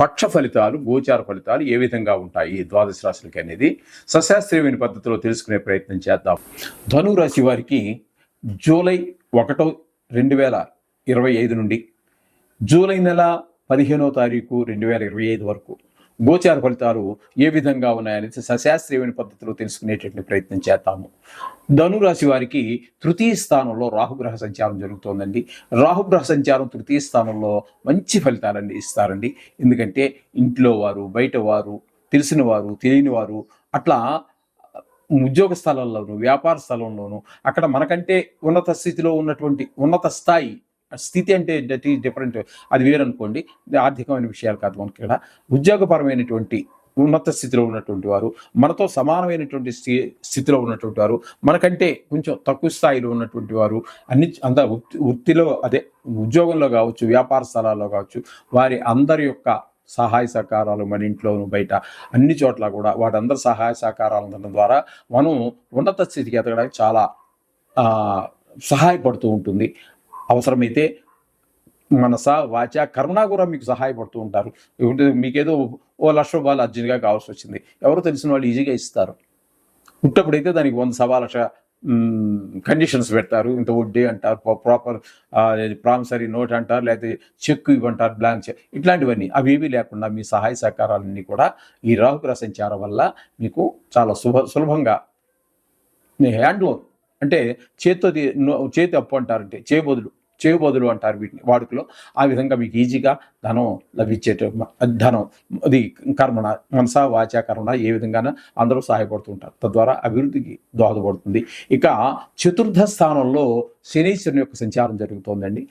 పక్ష ఫలితాలు గోచార ఫలితాలు ఏ విధంగా ఉంటాయి? ద్వాదశ రాశులకి అనేది సశాస్త్రీయమైన పద్ధతిలో తెలుసుకునే ప్రయత్నం చేద్దాం. ధను రాశి వారికి జూలై ఒకటో రెండు వేల ఇరవై ఐదు నుండి జూలై నెల పదిహేనో తారీఖు రెండు వేల ఇరవై ఐదు వరకు గోచార ఫలితాలు ఏ విధంగా ఉన్నాయనేది సశాస్త్రీయమైన పద్ధతిలో తెలుసుకునేటటువంటి ప్రయత్నం చేస్తాము. ధనురాశి వారికి తృతీయ స్థానంలో రాహుగ్రహ సంచారం జరుగుతోందండి. రాహుగ్రహ సంచారం తృతీయ స్థానంలో మంచి ఫలితాలన్నీ ఇస్తారండి. ఎందుకంటే ఇంట్లో వారు బయట వారు తెలిసిన వారు తెలియని వారు అట్లా ఉద్యోగ స్థలాల్లోనూ వ్యాపార స్థలంలోనూ అక్కడ మనకంటే ఉన్నత స్థితిలో ఉన్నటువంటి ఉన్నత స్థాయి స్థితి అంటే దట్ డిఫరెంట్ అది వేరనుకోండి ఆర్థికమైన విషయాలు కాదు మనకి ఇక్కడ. ఉద్యోగపరమైనటువంటి ఉన్నత స్థితిలో ఉన్నటువంటి వారు మనతో సమానమైనటువంటి స్థి- స్థితిలో ఉన్నటువంటి వారు మనకంటే కొంచెం తక్కువ స్థాయిలో ఉన్నటువంటి వారు అన్ని అంత వృత్తి- వృత్తిలో అదే ఉద్యోగంలో కావచ్చు వ్యాపార స్థలాల్లో కావచ్చు వారి అందరి యొక్క సహాయ సహకారాలు మన ఇంట్లోను బయట అన్ని చోట్ల కూడా వాటందరి సహాయ సహకారాలు అందడం ద్వారా మనం ఉన్నత స్థితికి ఎదగడానికి చాలా సహాయపడుతూ ఉంటుంది. అవసరమైతే మనస వాచ కర్మ కూడా మీకు సహాయపడుతూ ఉంటారు. ఇప్పుడు మీకేదో ఓ లక్ష రూపాయలు అర్జెంట్గా కావాల్సి వచ్చింది. ఎవరు తెలిసిన వాళ్ళు ఈజీగా ఇస్తారు. పుట్టప్పుడైతే దానికి వంద సవా లక్ష కండిషన్స్ పెడతారు. ఇంత వడ్డీ అంటారు ప్రాపర్ ప్రామిసరీ నోట్ అంటారు లేకపోతే చెక్ ఇవ్వంటారు బ్లాంక్ చెక్ ఇట్లాంటివన్నీ. అవి ఏమీ లేకుండా మీ సహాయ సహకారాలన్నీ కూడా ఈ రాహుగ్రహ సంచారం వల్ల మీకు చాలా సుభ సులభంగా హ్యాండ్ లోన్ అంటే చేత్తో నో- చేతి అప్పు అంటారంటే చేయబదులు చేయబదులు అంటారు వీటిని వాడుకలో. ఆ విధంగా మీకు ఈజీగా ధనం లభించేట ధనం అది కర్మణ మనస వాచ కర్మణ ఏ విధంగానూ అందరూ సహాయపడుతుంటారు తద్వారా అభివృద్ధికి దోహదపడుతుంది. ఇక చతుర్థ స్థానంలో శనీశ్వరుని యొక్క సంచారం జరుగుతోందండి.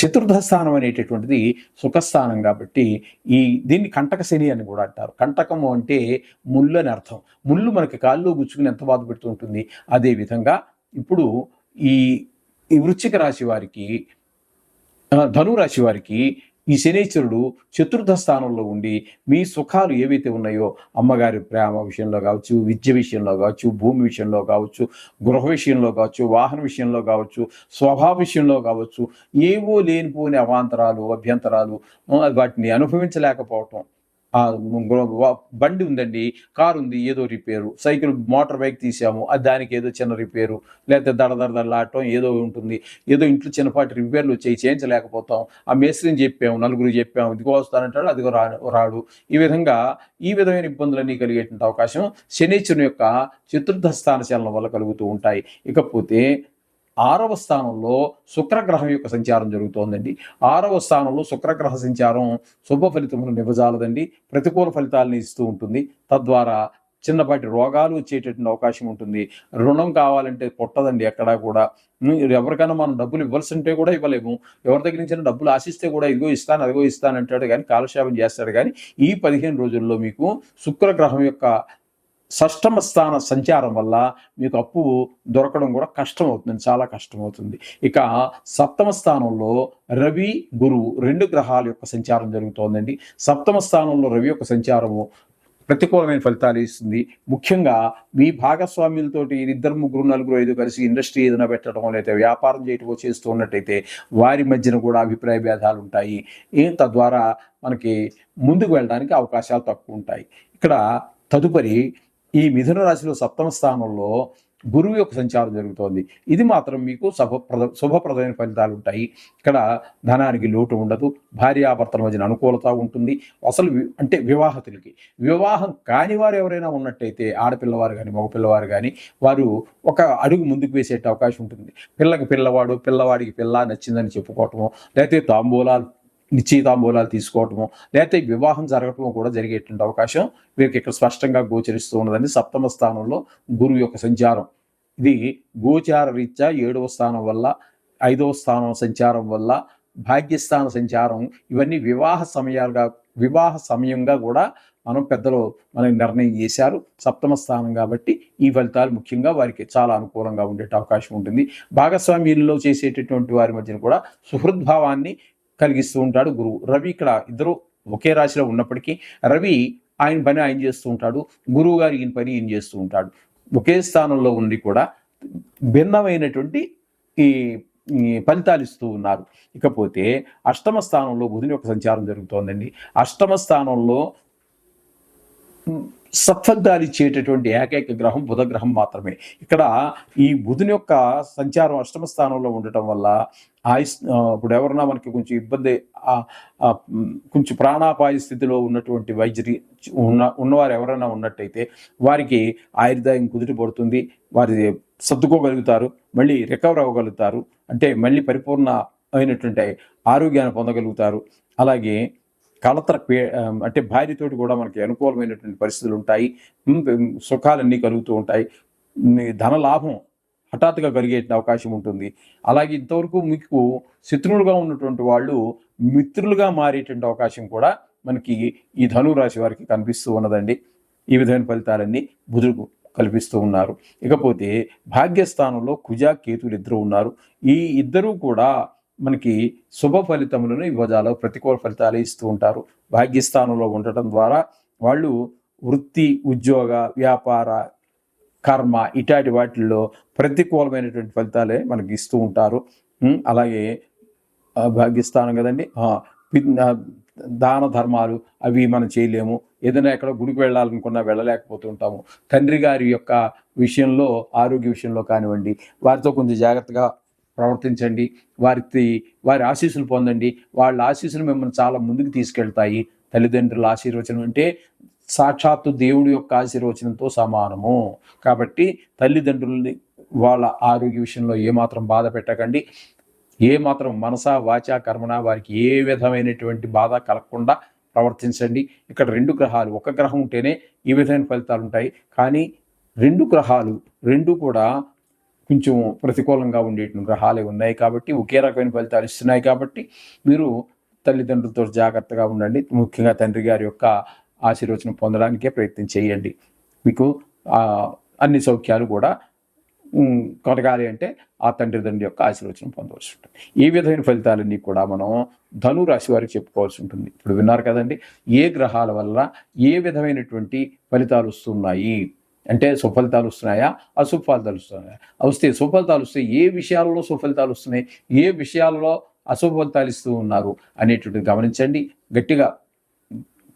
చతుర్థ స్థానం అనేటటువంటిది సుఖస్థానం కాబట్టి ఈ దీన్ని కంటక శని అని కూడా అంటారు. కంటకము అంటే ముళ్ళు అని అర్థం. ముళ్ళు మనకి కాళ్ళు గుచ్చుకుని ఎంత బాధ పెడుతూ ఉంటుంది? అదే విధంగా ఇప్పుడు ఈ ఈ వృశ్చిక రాశి వారికి ధనురాశి ధను రాశి వారికి ఈ శనీశ్వరుడు చతుర్థ స్థానంలో ఉండి మీ సుఖాలు ఏవైతే ఉన్నాయో అమ్మగారి ప్రేమ విషయంలో కావచ్చు విద్య విషయంలో కావచ్చు భూమి విషయంలో కావచ్చు గృహ విషయంలో కావచ్చు వాహన విషయంలో కావచ్చు స్వభావ విషయంలో కావచ్చు ఏవో లేనిపోని అవాంతరాలు అభ్యంతరాలు వాటిని అనుభవించలేకపోవటం బండి ఉందండి కారు ఉంది ఏదో రిపేరు. సైకిల్ మోటార్ బైక్ తీసాము అది దానికి ఏదో చిన్న రిపేరు లేకపోతే దడ ఏదో ఉంటుంది. ఏదో ఇంట్లో చిన్నపాటి రిపేర్లు వచ్చాయి చేయించలేకపోతాం. ఆ మేస్త్రిని చెప్పాము నలుగురు చెప్పాము ఇదిగో వస్తానంటాడు అదిగో రా రాడు. ఈ విధంగా ఈ విధమైన ఇబ్బందులన్నీ కలిగేటువంటి అవకాశం శనిశ్వరుని యొక్క చతుర్థ స్థాన చలనం వల్ల కలుగుతూ ఉంటాయి. ఇకపోతే ఆరవ స్థానంలో శుక్రగ్రహం యొక్క సంచారం జరుగుతోందండి. ఆరవ స్థానంలో శుక్రగ్రహ సంచారం శుభ ఫలితములను నివ్వజాలదండి. ప్రతికూల ఫలితాలను ఇస్తూ ఉంటుంది. తద్వారా చిన్నపాటి రోగాలు వచ్చేటటువంటి అవకాశం ఉంటుంది. రుణం కావాలంటే పుట్టదండి ఎక్కడా కూడా. ఎవరికైనా మనం డబ్బులు ఇవ్వాల్సి ఉంటే కూడా ఇవ్వలేము. ఎవరి దగ్గర నుంచి డబ్బులు ఆశిస్తే కూడా ఇదిగో ఇస్తాను అదిగో ఇస్తాను అంటాడు కానీ కాలక్షేపం చేస్తాడు. కానీ ఈ పదిహేను రోజుల్లో మీకు శుక్రగ్రహం యొక్క షష్టమ స్థాన సంచారం వల్ల మీకు అప్పు దొరకడం కూడా కష్టం అవుతుంది చాలా కష్టం అవుతుంది ఇక సప్తమ స్థానంలో రవి గురువు రెండు గ్రహాల యొక్క సంచారం జరుగుతోందండి. సప్తమ స్థానంలో రవి యొక్క సంచారము ప్రతికూలమైన ఫలితాలు ఇస్తుంది. ముఖ్యంగా మీ భాగస్వామ్యులతోటి ఇద్దరు ముగ్గురు నలుగురు ఐదు కలిసి ఇండస్ట్రీ ఏదైనా పెట్టడం లేదా వ్యాపారం చేయటమో చేస్తూ ఉన్నట్టయితే వారి మధ్యన కూడా అభిప్రాయ భేదాలు ఉంటాయి. ఏం తద్వారా మనకి ముందుకు వెళ్ళడానికి అవకాశాలు తక్కువ ఉంటాయి. ఇక్కడ తదుపరి ఈ మిథున రాశిలో సప్తమ స్థానంలో గురువు యొక్క సంచారం జరుగుతోంది. ఇది మాత్రం మీకు శుభప్రద శుభప్రదమైన ఫలితాలు ఉంటాయి. ఇక్కడ ధనానికి లోటు ఉండదు. భార్యాభర్తల మధ్యన అనుకూలత ఉంటుంది. అసలు అంటే వివాహతులకి. వివాహం కాని వారు ఎవరైనా ఉన్నట్టయితే ఆడపిల్లవారు కానీ మగపిల్లవారు కానీ వారు ఒక అడుగు ముందుకు వేసే అవకాశం ఉంటుంది. పిల్లకి పిల్లవాడు పిల్లవాడికి పిల్ల నచ్చిందని చెప్పుకోవటము లేకపోతే తాంబూలాలు నిశ్చయితాంబూలాలు తీసుకోవటము లేకపోతే వివాహం జరగటము కూడా జరిగేటువంటి అవకాశం వీరికి ఇక్కడ స్పష్టంగా గోచరిస్తూ ఉన్నదండి. సప్తమ స్థానంలో గురువు యొక్క సంచారం. ఇది గోచార రీత్యా ఏడవ స్థానం వల్ల ఐదవ స్థానం సంచారం వల్ల భాగ్యస్థాన సంచారం ఇవన్నీ వివాహ సమయాలుగా వివాహ సమయంగా కూడా మనం పెద్దలు మనకి నిర్ణయం చేశారు. సప్తమ స్థానం కాబట్టి ఈ ఫలితాలు ముఖ్యంగా వారికి చాలా అనుకూలంగా ఉండే అవకాశం ఉంటుంది. భాగస్వామ్యంలో చేసేటటువంటి వారి మధ్యన కూడా సుహృద్భావాన్ని కలిగిస్తూ ఉంటాడు గురువు. రవి ఇక్కడ ఇద్దరు ఒకే రాశిలో ఉన్నప్పటికీ రవి ఆయన పని ఆయన చేస్తూ ఉంటాడు. గురువు గారు ఈయన పని ఈయన చేస్తూ ఉంటాడు. ఒకే స్థానంలో ఉండి కూడా భిన్నమైనటువంటి ఈ ఫలితాలు ఇస్తూ ఉన్నారు. ఇకపోతే అష్టమ స్థానంలో బుధుని యొక్క సంచారం జరుగుతోందండి. అష్టమ స్థానంలో సత్ఫలితాలు ఇచ్చేటటువంటి ఏకైక గ్రహం బుధ గ్రహం మాత్రమే. ఇక్కడ ఈ బుధుని యొక్క సంచారం అష్టమ స్థానంలో ఉండటం వల్ల ఆయుస్ ఇప్పుడు ఎవరన్నా మనకి కొంచెం ఇబ్బంది కొంచెం ప్రాణాపాయ స్థితిలో ఉన్నటువంటి వైద్యుడి ఉన్న ఉన్నవారు ఎవరైనా ఉన్నట్టయితే వారికి ఆయుర్దాయం కుదిరి పడుతుంది వారి సర్దుకోగలుగుతారు మళ్ళీ రికవర్ అవ్వగలుగుతారు అంటే మళ్ళీ పరిపూర్ణ అయినటువంటి ఆరోగ్యాన్ని పొందగలుగుతారు. అలాగే కలతర పే అంటే భార్యతోటి కూడా మనకి అనుకూలమైనటువంటి పరిస్థితులు ఉంటాయి. సుఖాలన్నీ కలుగుతూ ఉంటాయి. ధన లాభం హఠాత్తుగా కలిగే అవకాశం ఉంటుంది. అలాగే ఇంతవరకు మీకు శత్రువులుగా ఉన్నటువంటి వాళ్ళు మిత్రులుగా మారేటువంటి అవకాశం కూడా మనకి ఈ ధను రాశి వారికి కనిపిస్తూ ఉన్నదండి. ఈ విధమైన ఫలితాలన్నీ బుధుడు కల్పిస్తూ ఉన్నారు. ఇకపోతే భాగ్యస్థానంలో కుజ కేతులు ఇద్దరు ఉన్నారు. ఈ ఇద్దరూ కూడా మనకి శుభ ఫలితములను ఇవ్వజాలో ప్రతికూల ఫలితాలు ఇస్తూ ఉంటారు. భాగ్యస్థానంలో ఉండటం ద్వారా వాళ్ళు వృత్తి ఉద్యోగ వ్యాపార కర్మ ఇటాటి వాటిల్లో ప్రతికూలమైనటువంటి ఫలితాలే మనకి ఇస్తూ ఉంటారు. అలాగే భాగ్యస్థానం కదండి దాన ధర్మాలు అవి మనం చేయలేము. ఏదైనా ఎక్కడ గుడికి వెళ్ళాలనుకున్నా వెళ్ళలేకపోతూ ఉంటాము తండ్రి గారి యొక్క విషయంలో ఆరోగ్య విషయంలో కానివ్వండి వారితో కొంచెం జాగ్రత్తగా ప్రవర్తించండి. వారికి వారి ఆశీస్సులు పొందండి. వాళ్ళ ఆశీస్సులు మిమ్మల్ని చాలా ముందుకు తీసుకెళ్తాయి. తల్లిదండ్రుల ఆశీర్వచనం అంటే సాక్షాత్తు దేవుడి యొక్క ఆశీర్వచనంతో సమానము. కాబట్టి తల్లిదండ్రుల్ని వాళ్ళ ఆరోగ్య విషయంలో ఏమాత్రం బాధ పెట్టకండి. ఏమాత్రం మనస వాచ వాచా కర్మణ వారికి ఏ విధమైనటువంటి బాధ కలగకుండా ప్రవర్తించండి. ఇక్కడ రెండు గ్రహాలు ఒక గ్రహం ఉంటేనే ఈ విధమైన ఫలితాలు ఉంటాయి. కానీ రెండు గ్రహాలు రెండు కూడా కొంచెం ప్రతికూలంగా ఉండేటువంటి గ్రహాలే ఉన్నాయి కాబట్టి ఒకే రకమైన ఫలితాలు ఇస్తున్నాయి కాబట్టి మీరు తల్లిదండ్రులతో జాగ్రత్తగా ఉండండి. ముఖ్యంగా తండ్రి గారి యొక్క ఆశీర్వచనం పొందడానికే ప్రయత్నం చేయండి. మీకు అన్ని సౌఖ్యాలు కూడా కలగాలి అంటే ఆ తండ్రి తండ్రి యొక్క ఆశీర్వచనం పొందవలసి ఉంటుంది. ఈ విధమైన ఫలితాలన్నీ కూడా మనం ధను రాశి వారికి చెప్పుకోవాల్సి ఉంటుంది. ఇప్పుడు విన్నారు కదండి ఏ గ్రహాల వల్ల ఏ విధమైనటువంటి ఫలితాలు వస్తున్నాయి? అంటే సుఫలితాలు వస్తున్నాయా? అశుఫలితాలు వస్తున్నాయా? వస్తే సుఫలితాలు వస్తే ఏ విషయాలలో సుఫలితాలు వస్తున్నాయి? ఏ విషయాలలో అశుభ ఫలితాలు ఇస్తూ ఉన్నారు? అనేటువంటిది గమనించండి. గట్టిగా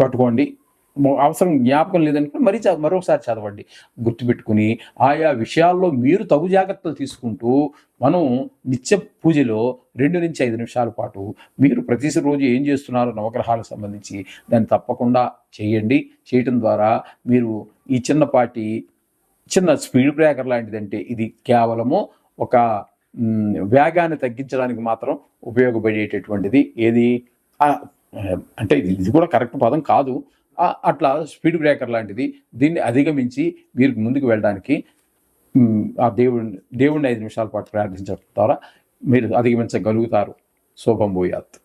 పట్టుకోండి. అవసరం జ్ఞాపకం లేదనుకుని మరీ మరొకసారి చదవండి. గుర్తుపెట్టుకుని ఆయా విషయాల్లో మీరు తగు జాగ్రత్తలు తీసుకుంటూ మనం నిత్య పూజలో రెండు నుంచి ఐదు నిమిషాల పాటు మీరు ప్రతిరోజు ఏం చేస్తున్నారో నవగ్రహాలకు సంబంధించి దాన్ని తప్పకుండా చేయండి. చేయటం ద్వారా మీరు ఈ చిన్నపాటి చిన్న స్పీడ్ బ్రేకర్ లాంటిదంటే ఇది కేవలము ఒక వేగాన్ని తగ్గించడానికి మాత్రం ఉపయోగపడేటటువంటిది ఏది? అంటే ఇది ఇది కూడా కరెక్ట్ పదం కాదు. అట్లా స్పీడ్ బ్రేకర్ లాంటిది. దీన్ని అధిగమించి మీరు ముందుకు వెళ్ళడానికి ఆ దేవుడిని దేవుడిని ఐదు నిమిషాల పాటు ప్రార్థించడం ద్వారా మీరు అధిగమించగలుగుతారు. శోభం భూయాత్